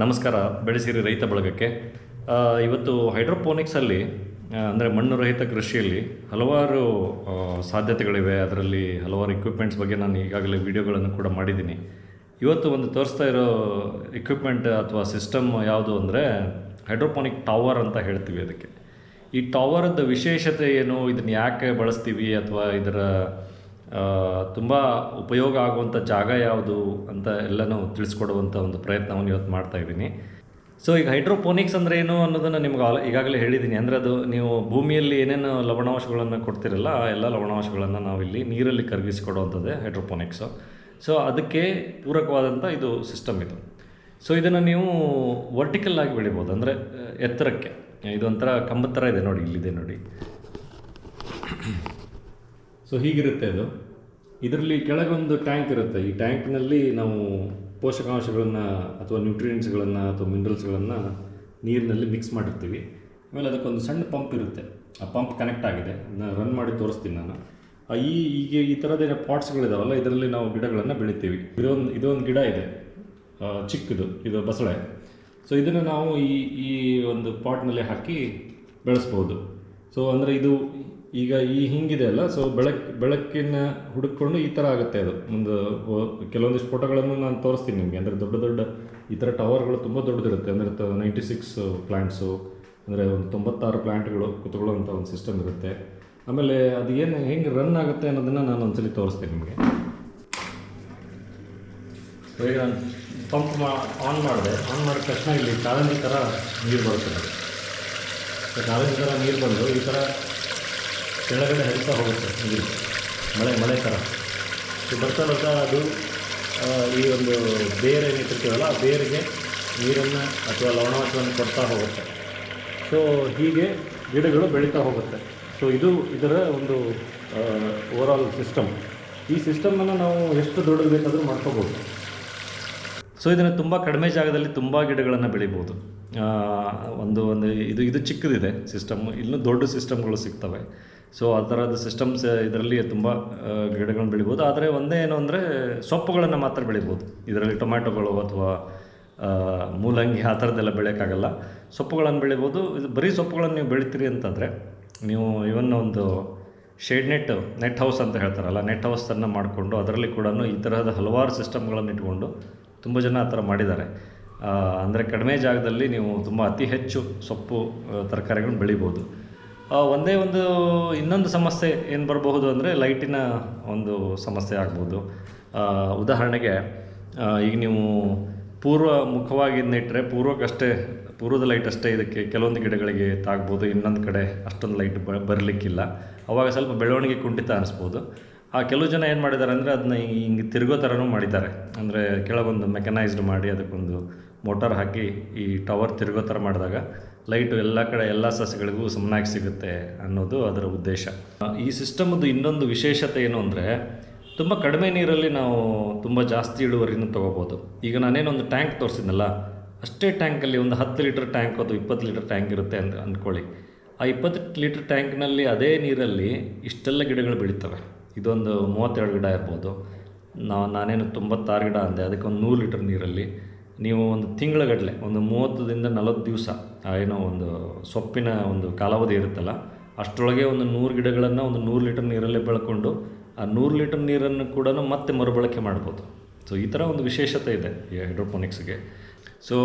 ನಮಸ್ಕಾರ, ಬೆಳೆಸಿರಿ ರೈತ ಬಳಗಕ್ಕೆ. ಇವತ್ತು ಹೈಡ್ರೋಪೋನಿಕ್ಸಲ್ಲಿ ಅಂದರೆ ಮಣ್ಣು ರಹಿತ ಕೃಷಿಯಲ್ಲಿ ಹಲವಾರು ಸಾಧ್ಯತೆಗಳಿವೆ. ಅದರಲ್ಲಿ ಹಲವಾರು ಇಕ್ವಿಪ್ಮೆಂಟ್ಸ್ ಬಗ್ಗೆ ನಾನು ಈಗಾಗಲೇ ವಿಡಿಯೋಗಳನ್ನು ಕೂಡ ಮಾಡಿದ್ದೀನಿ. ಇವತ್ತು ಒಂದು ತೋರಿಸ್ತಾ ಇರೋ ಇಕ್ವಿಪ್ಮೆಂಟ್ ಅಥವಾ ಸಿಸ್ಟಮ್ ಯಾವುದು ಅಂದರೆ ಹೈಡ್ರೋಪೋನಿಕ್ ಟವರ್ ಅಂತ ಹೇಳ್ತೀವಿ ಅದಕ್ಕೆ. ಈ ಟವರ್ದ ವಿಶೇಷತೆ ಏನು? ಇದನ್ನು ಯಾಕೆ ಬಳಸ್ತೀವಿ? ಅಥವಾ ಇದರ ತುಂಬ ಉಪಯೋಗ ಆಗುವಂಥ ಜಾಗ ಯಾವುದು ಅಂತ ಎಲ್ಲನೂ ತಿಳಿಸ್ಕೊಡುವಂಥ ಒಂದು ಪ್ರಯತ್ನವನ್ನು ಇವತ್ತು ಮಾಡ್ತಾ ಇದ್ದೀನಿ. ಸೊ ಈಗ ಹೈಡ್ರೋಪೋನಿಕ್ಸ್ ಅಂದರೆ ಏನು ಅನ್ನೋದನ್ನು ನಿಮ್ಗೆ ಈಗಾಗಲೇ ಹೇಳಿದ್ದೀನಿ. ಅಂದರೆ ಅದು ನೀವು ಭೂಮಿಯಲ್ಲಿ ಏನೇನು ಲವಣಾಂಶಗಳನ್ನು ಕೊಡ್ತಿರಲ್ಲ, ಆ ಎಲ್ಲ ಲವಣಾಂಶಗಳನ್ನು ನಾವಿಲ್ಲಿ ನೀರಲ್ಲಿ ಕರಗಿಸಿಕೊಡುವಂಥದ್ದೇ ಹೈಡ್ರೋಪೋನಿಕ್ಸು ಸೊ ಅದಕ್ಕೆ ಪೂರಕವಾದಂಥ ಇದು ಸಿಸ್ಟಮ್ ಇದು. ಸೊ ಇದನ್ನು ನೀವು ವರ್ಟಿಕಲ್ ಆಗಿ ಬೆಳಿಬೋದು. ಅಂದರೆ, ಎತ್ತರಕ್ಕೆ. ಇದೊಂಥರ ಕಂಬದ ಥರ ಇದೆ ನೋಡಿ, ಇಲ್ಲಿದೆ ನೋಡಿ. ಸೊ ಹೀಗಿರುತ್ತೆ ಅದು. ಇದರಲ್ಲಿ ಕೆಳಗೊಂದು ಟ್ಯಾಂಕ್ ಇರುತ್ತೆ. ಈ ಟ್ಯಾಂಕ್ನಲ್ಲಿ ನಾವು ಪೋಷಕಾಂಶಗಳನ್ನು ಅಥವಾ ನ್ಯೂಟ್ರಿಯೆಂಟ್ಸ್ಗಳನ್ನು ಅಥವಾ ಮಿನರಲ್ಸ್ಗಳನ್ನು ನೀರಿನಲ್ಲಿ ಮಿಕ್ಸ್ ಮಾಡಿರ್ತೀವಿ. ಆಮೇಲೆ ಅದಕ್ಕೊಂದು ಸಣ್ಣ ಪಂಪ್ ಇರುತ್ತೆ. ಆ ಪಂಪ್ ಕನೆಕ್ಟ್ ಆಗಿದೆ. ನಾನು ರನ್ ಮಾಡಿ ತೋರಿಸ್ತೀನಿ ನಾನು. ಈ ಈಗ ಈ ಥರದ್ದೇನೋ ಪಾಟ್ಸ್ಗಳಿದಾವಲ್ಲ, ಇದರಲ್ಲಿ ನಾವು ಗಿಡಗಳನ್ನು ಬೆಳಿತೀವಿ. ಇದೊಂದು ಇದೊಂದು ಗಿಡ ಇದೆ. ಚಿಕ್ಕದು. ಇದು ಬಸಳೆ. ಸೊ ಇದನ್ನು ನಾವು ಈ ಈ ಒಂದು ಪಾಟ್ನಲ್ಲಿ ಹಾಕಿ ಬೆಳೆಸ್ಬೋದು. ಸೊ ಅಂದರೆ ಇದು ಈಗ ಈ ಹಿಂಗಿದೆ ಅಲ್ಲ ಸೊ ಬೆಳಕ್, ಬೆಳಕಿನ ಹುಡುಕೊಂಡು ಈ ಥರ ಆಗುತ್ತೆ ಅದು. ಒಂದು ಕೆಲವೊಂದಿಷ್ಟು ಫೋಟೋಗಳನ್ನು ನಾನು ತೋರಿಸ್ತೀನಿ ನಿಮಗೆ. ಅಂದರೆ ದೊಡ್ಡ ದೊಡ್ಡ, ಈ ಥರ ಟವರ್ಗಳು ತುಂಬ ದೊಡ್ಡದಿರುತ್ತೆ. ಅಂದರೆ ನೈಂಟಿ ಸಿಕ್ಸ್ ಪ್ಲ್ಯಾಂಟ್ಸು ಅಂದರೆ ಒಂದು ತೊಂಬತ್ತಾರು ಪ್ಲ್ಯಾಂಟ್ಗಳು ಕುತ್ಕೊಳ್ಳೋವಂಥ ಒಂದು ಸಿಸ್ಟಮ್ ಇರುತ್ತೆ. ಆಮೇಲೆ ಅದು ಏನು, ಹೆಂಗೆ ರನ್ ಆಗುತ್ತೆ ಅನ್ನೋದನ್ನು ನಾನು ಒಂದ್ಸಲಿ ತೋರಿಸ್ತೀನಿ ನಿಮಗೆ. ಸೊ ಪಂಪ್ ಮಾ ಆನ್ ಮಾಡಿದೆ. ಆನ್ ಮಾಡಿದ ತಕ್ಷಣ ಇಲ್ಲಿ ಕಾಲನಿ ಥರ ನೀರು ಬರುತ್ತೆ. ಕಾಲಂಜಿ ಥರ ನೀರು ಬಂದು ಈ ಥರ ಕೆಳಗಡೆ ಹರಿತಾ ಹೋಗುತ್ತೆ ನೀರು ಮಳೆ ಮಳೆ ಥರ ಸೊ ಬರ್ತಾ ಬರ್ತಾ ಅದು ಈ ಒಂದು ಬೇರೆ ಏನಿಟ್ಟಿರ್ತೀವಲ್ಲ ಆ ಬೇರಿಗೆ ನೀರನ್ನು ಅಥವಾ ಲವಣಾಂಶವನ್ನು ಕೊಡ್ತಾ ಹೋಗುತ್ತೆ. ಸೊ ಹೀಗೆ ಗಿಡಗಳು ಬೆಳೀತಾ ಹೋಗುತ್ತೆ. ಸೊ ಇದು ಇದರ ಒಂದು ಓವರಾಲ್ ಸಿಸ್ಟಮ್ ಈ ಸಿಸ್ಟಮನ್ನು ನಾವು ಎಷ್ಟು ದೊಡ್ಡದು ಬೇಕಾದರೂ ಮಾಡ್ಕೋಬೋದು. ಸೊ ಇದನ್ನು ತುಂಬ ಕಡಿಮೆ ಜಾಗದಲ್ಲಿ ತುಂಬ ಗಿಡಗಳನ್ನು ಬೆಳಿಬೋದು. ಒಂದು ಒಂದು, ಇದು ಇದು ಚಿಕ್ಕದಿದೆ ಸಿಸ್ಟಮ್ ಇನ್ನೂ ದೊಡ್ಡ ಸಿಸ್ಟಮ್ಗಳು ಸಿಗ್ತವೆ. ಸೊ ಆ ಥರದ ಸಿಸ್ಟಮ್ಸ್ ಇದರಲ್ಲಿ ತುಂಬ ಗಿಡಗಳನ್ನ ಬೆಳಿಬೋದು. ಆದರೆ ಒಂದೇ ಏನು ಅಂದರೆ ಸೊಪ್ಪುಗಳನ್ನು ಮಾತ್ರ ಬೆಳಿಬೋದು. ಇದರಲ್ಲಿ ಟೊಮ್ಯಾಟೊಗಳು ಅಥವಾ ಮೂಲಂಗಿ ಆ ಥರದ್ದೆಲ್ಲ ಬೆಳೆಯೋಕ್ಕಾಗಲ್ಲ. ಸೊಪ್ಪುಗಳನ್ನು ಬೆಳಿಬೋದು. ಇದು ಬರೀ ಸೊಪ್ಪುಗಳನ್ನು ನೀವು ಬೆಳಿತೀರಿ ಅಂತಂದರೆ ನೀವು ಇವನ್ ಒಂದು ಶೇಡ್ ನೆಟ್ ನೆಟ್ ಹೌಸ್ ಅಂತ ಹೇಳ್ತಾರಲ್ಲ ನೆಟ್ ಹೌಸನ್ನು ಮಾಡಿಕೊಂಡು ಅದರಲ್ಲಿ ಕೂಡ ಈ ತರಹದ ಹಲವಾರು ಸಿಸ್ಟಮ್ಗಳನ್ನು ಇಟ್ಕೊಂಡು ತುಂಬ ಜನ ಆ ಥರ ಮಾಡಿದ್ದಾರೆ. ಅಂದರೆ ಕಡಿಮೆ ಜಾಗದಲ್ಲಿ ನೀವು ತುಂಬ ಅತಿ ಹೆಚ್ಚು ಸೊಪ್ಪು ತರಕಾರಿಗಳನ್ನ ಬೆಳಿಬೋದು. ಒಂದೇ ಒಂದು ಇನ್ನೊಂದು ಸಮಸ್ಯೆ ಏನು ಬರಬಹುದು ಅಂದರೆ ಲೈಟಿನ ಒಂದು ಸಮಸ್ಯೆ ಆಗ್ಬೋದು. ಉದಾಹರಣೆಗೆ ಈಗ ನೀವು ಪೂರ್ವ ಮುಖವಾಗಿ ಇಟ್ಟರೆ ಪೂರ್ವಕ್ಕಷ್ಟೇ, ಪೂರ್ವದ ಲೈಟ್ ಅಷ್ಟೇ ಇದಕ್ಕೆ ಕೆಲವೊಂದು ಗಿಡಗಳಿಗೆ ತಾಗ್ಬೋದು, ಇನ್ನೊಂದು ಕಡೆ ಅಷ್ಟೊಂದು ಲೈಟ್ ಬ, ಬರಲಿಕ್ಕಿಲ್ಲ. ಅವಾಗ ಸ್ವಲ್ಪ ಬೆಳವಣಿಗೆ ಕುಂಠಿತ ಅನಿಸ್ಬೋದು. ಆ, ಕೆಲವು ಜನ ಏನು ಮಾಡಿದ್ದಾರೆ ಅಂದರೆ ಅದನ್ನ ಹಿಂಗೆ ತಿರುಗೋ ಥರನೂ ಮಾಡಿದ್ದಾರೆ. ಅಂದರೆ ಕೆಳಗೊಂದು ಮೆಕನೈಸ್ಡ್ ಮಾಡಿ ಅದಕ್ಕೊಂದು ಮೋಟಾರ್ ಹಾಕಿ ಈ ಟವರ್ ತಿರುಗೋ ಥರ ಮಾಡಿದಾಗ ಲೈಟು ಎಲ್ಲ ಕಡೆ ಎಲ್ಲ ಸಸಿಗಳಿಗೂ ಸಮನಾಗಿ ಸಿಗುತ್ತೆ ಅನ್ನೋದು ಅದರ ಉದ್ದೇಶ. ಈ ಸಿಸ್ಟಮದ್ದು ಇನ್ನೊಂದು ವಿಶೇಷತೆ ಏನು ಅಂದರೆ, ತುಂಬ ಕಡಿಮೆ ನೀರಲ್ಲಿ ನಾವು ತುಂಬ ಜಾಸ್ತಿ ಇಳುವರಿನ ತೊಗೋಬೋದು. ಈಗ ನಾನೇನೊಂದು ಟ್ಯಾಂಕ್ ತೋರಿಸಿದ್ನಲ್ಲ, ಅಷ್ಟೇ ಟ್ಯಾಂಕಲ್ಲಿ ಒಂದು ಹತ್ತು ಲೀಟರ್ ಟ್ಯಾಂಕ್ ಅಥವಾ ಇಪ್ಪತ್ತು ಲೀಟರ್ ಟ್ಯಾಂಕ್ ಇರುತ್ತೆ ಅಂತ ಅಂದ್ಕೊಳ್ಳಿ. ಆ ಇಪ್ಪತ್ತು ಲೀಟರ್ ಟ್ಯಾಂಕ್ನಲ್ಲಿ ಅದೇ ನೀರಲ್ಲಿ ಇಷ್ಟೆಲ್ಲ ಗಿಡಗಳು ಬೆಳೀತವೆ. ಇದೊಂದು ಮೂವತ್ತೆರಡು ಗಿಡ ಇರ್ಬೋದು. ನಾವು ನಾನೇನು ತೊಂಬತ್ತಾರು ಗಿಡ ಅಂದೆ, ಅದಕ್ಕೆ ಒಂದು ನೂರು ಲೀಟರ್ ನೀರಲ್ಲಿ ನೀವು ಒಂದು ತಿಂಗಳಗಟ್ಟಲೆ, ಒಂದು ಮೂವತ್ತರಿಂದ ನಲವತ್ತು ದಿವಸ ಏನೋ ಒಂದು ಸೊಪ್ಪಿನ ಒಂದು ಕಾಲಾವಧಿ ಇರುತ್ತಲ್ಲ, ಅಷ್ಟರೊಳಗೆ ಒಂದು ನೂರು ಗಿಡಗಳನ್ನು ಒಂದು ನೂರು ಲೀಟರ್ ನೀರಲ್ಲೇ ಬೆಳ್ಕೊಂಡು, ಆ ನೂರು ಲೀಟರ್ ನೀರನ್ನು ಕೂಡ ಮತ್ತೆ ಮರುಬಳಕೆ ಮಾಡ್ಬೋದು. ಸೊ ಈ ಥರ ಒಂದು ವಿಶೇಷತೆ ಇದೆ ಈ ಹೈಡ್ರೋಪೋನಿಕ್ಸ್ಗೆ. ಸೊ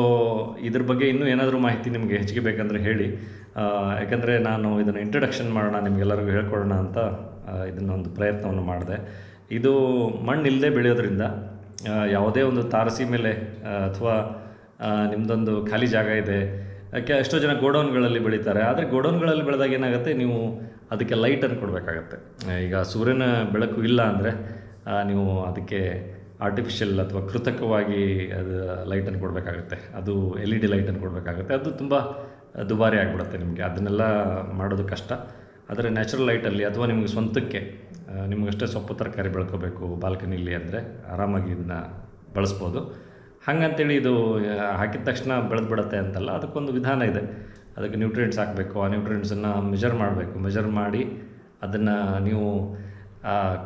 ಇದ್ರ ಬಗ್ಗೆ ಇನ್ನೂ ಏನಾದರೂ ಮಾಹಿತಿ ನಿಮಗೆ ಹೆಚ್ಚಿಗೆ ಬೇಕಂದರೆ ಹೇಳಿ. ಯಾಕಂದರೆ ನಾನು ಇದನ್ನು ಇಂಟ್ರಡಕ್ಷನ್ ಮಾಡೋಣ, ನಿಮಗೆಲ್ಲರಿಗೂ ಹೇಳ್ಕೊಡೋಣ ಅಂತ ಇದನ್ನೊಂದು ಪ್ರಯತ್ನವನ್ನು ಮಾಡಿದೆ. ಇದು ಮಣ್ಣಿಲ್ಲದೆ ಬೆಳೆಯೋದ್ರಿಂದ ಯಾವುದೇ ಒಂದು ತಾರಸಿ ಮೇಲೆ ಅಥವಾ ನಿಮ್ಮದೊಂದು ಖಾಲಿ ಜಾಗ ಇದೆ. ಯಾಕೆ, ಎಷ್ಟೋ ಜನ ಗೋಡೌನ್ಗಳಲ್ಲಿ ಬೆಳೀತಾರೆ. ಆದರೆ ಗೋಡೌನ್ಗಳಲ್ಲಿ ಬೆಳೆದಾಗ ಏನಾಗುತ್ತೆ, ನೀವು ಅದಕ್ಕೆ ಲೈಟನ್ನು ಕೊಡಬೇಕಾಗತ್ತೆ. ಈಗ ಸೂರ್ಯನ ಬೆಳಕು ಇಲ್ಲ ಅಂದರೆ ನೀವು ಅದಕ್ಕೆ ಆರ್ಟಿಫಿಷಿಯಲ್ ಅಥವಾ ಕೃತಕವಾಗಿ ಅದು ಲೈಟನ್ನು ಕೊಡಬೇಕಾಗುತ್ತೆ. ಅದು ಎಲ್ ಇ ಡಿ ಲೈಟನ್ನು ಕೊಡಬೇಕಾಗುತ್ತೆ. ಅದು ತುಂಬ ದುಬಾರಿ ಆಗಿಬಿಡುತ್ತೆ ನಿಮಗೆ. ಅದನ್ನೆಲ್ಲ ಮಾಡೋದು ಕಷ್ಟ. ಆದರೆ ನ್ಯಾಚುರಲ್ ಲೈಟಲ್ಲಿ ಅಥವಾ ನಿಮಗೆ ಸ್ವಂತಕ್ಕೆ ನಿಮಗಷ್ಟೇ ಸೊಪ್ಪು ತರಕಾರಿ ಬೆಳ್ಕೋಬೇಕು ಬಾಲ್ಕನಿಲಿ ಅಂದರೆ ಆರಾಮಾಗಿ ಇದನ್ನ ಬಳಸ್ಬೋದು. ಹಾಗಂತೇಳಿ ಇದು ಹಾಕಿದ ತಕ್ಷಣ ಬೆಳೆದು ಬಿಡುತ್ತೆ ಅಂತಲ್ಲ, ಅದಕ್ಕೊಂದು ವಿಧಾನ ಇದೆ. ಅದಕ್ಕೆ ನ್ಯೂಟ್ರಿಯೆಂಟ್ಸ್ ಹಾಕಬೇಕು, ಆ ನ್ಯೂಟ್ರಿಯೆಂಟ್ಸನ್ನು ಮೆಜರ್ ಮಾಡಬೇಕು. ಮೆಜರ್ ಮಾಡಿ ಅದನ್ನು ನೀವು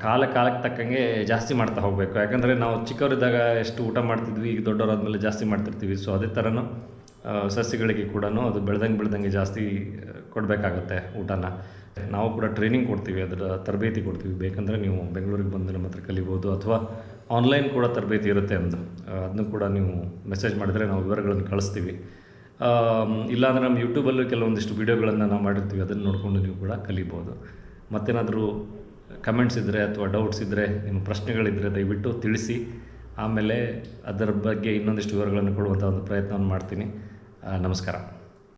ಕಾಲ, ಕಾಲಕ್ಕೆ ತಕ್ಕಂಗೆ ಜಾಸ್ತಿ ಮಾಡ್ತಾ ಹೋಗಬೇಕು. ಯಾಕಂದರೆ ನಾವು ಚಿಕ್ಕವರಿದ್ದಾಗ ಎಷ್ಟು ಊಟ ಮಾಡ್ತಿದ್ವಿ, ಈಗ ದೊಡ್ಡವರಾದ್ಮೇಲೆ ಜಾಸ್ತಿ ಮಾಡ್ತಿರ್ತೀವಿ. ಸೊ ಅದೇ ಥರನೂ ಸಸ್ಯಗಳಿಗೆ ಕೂಡ ಅದು ಬೆಳೆದಂಗೆ ಬೆಳೆದಂಗೆ ಜಾಸ್ತಿ ಕೊಡಬೇಕಾಗತ್ತೆ ಊಟನ. ನಾವು ಕೂಡ ಟ್ರೈನಿಂಗ್ ಕೊಡ್ತೀವಿ, ಅದರ ತರಬೇತಿ ಕೊಡ್ತೀವಿ. ಬೇಕಂದರೆ ನೀವು ಬೆಂಗಳೂರಿಗೆ ಬಂದು ನಮ್ಮ ಹತ್ರ ಕಲಿಬೋದು ಅಥವಾ ಆನ್ಲೈನ್ ಕೂಡ ತರಬೇತಿ ಇರುತ್ತೆ ಒಂದು ಅದನ್ನು ಕೂಡ ನೀವು ಮೆಸೇಜ್ ಮಾಡಿದರೆ ನಾವು ವಿವರಗಳನ್ನು ಕಳಿಸ್ತೀವಿ. ಇಲ್ಲಾಂದರೆ ನಮ್ಮ ಯೂಟ್ಯೂಬಲ್ಲೂ ಕೆಲವೊಂದಿಷ್ಟು ವೀಡಿಯೋಗಳನ್ನು ನಾವು ಮಾಡಿರ್ತೀವಿ. ಅದನ್ನು ನೋಡಿಕೊಂಡು ನೀವು ಕೂಡ ಕಲಿಬೋದು. ಮತ್ತೇನಾದರೂ ಕಮೆಂಟ್ಸ್ ಇದ್ದರೆ ಅಥವಾ ಡೌಟ್ಸ್ ಇದ್ದರೆ ನಿಮ್ಮ ಪ್ರಶ್ನೆಗಳಿದ್ದರೆ ದಯವಿಟ್ಟು ತಿಳಿಸಿ. ಆಮೇಲೆ ಅದರ ಬಗ್ಗೆ ಇನ್ನೊಂದಿಷ್ಟು ವಿವರಗಳನ್ನು ಕೊಡುವಂಥ ಒಂದು ಪ್ರಯತ್ನವನ್ನು ಮಾಡ್ತೀನಿ. ನಮಸ್ಕಾರ.